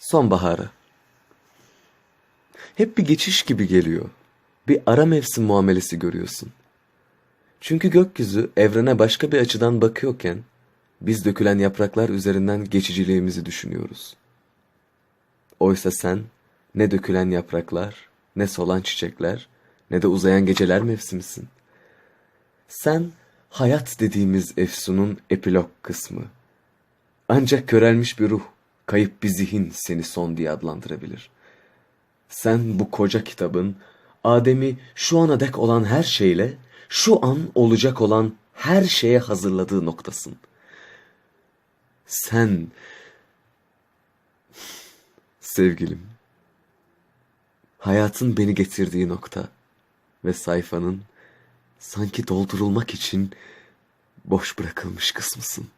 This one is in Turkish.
Sonbaharı. Hep bir geçiş gibi geliyor. Bir ara mevsim muamelesi görüyorsun. Çünkü gökyüzü evrene başka bir açıdan bakıyorken biz dökülen yapraklar üzerinden geçiciliğimizi düşünüyoruz. Oysa sen ne dökülen yapraklar, ne solan çiçekler, ne de uzayan geceler mevsimisin. Sen hayat dediğimiz efsunun epilog kısmı. Ancak körelmiş bir ruh, kayıp bir zihin seni son diye adlandırabilir. Sen bu koca kitabın Adem'i şu ana dek olan her şeyle, şu an olacak olan her şeye hazırladığı noktasın. Sen, sevgilim, hayatın beni getirdiği nokta ve sayfanın sanki doldurulmak için boş bırakılmış kısmısın.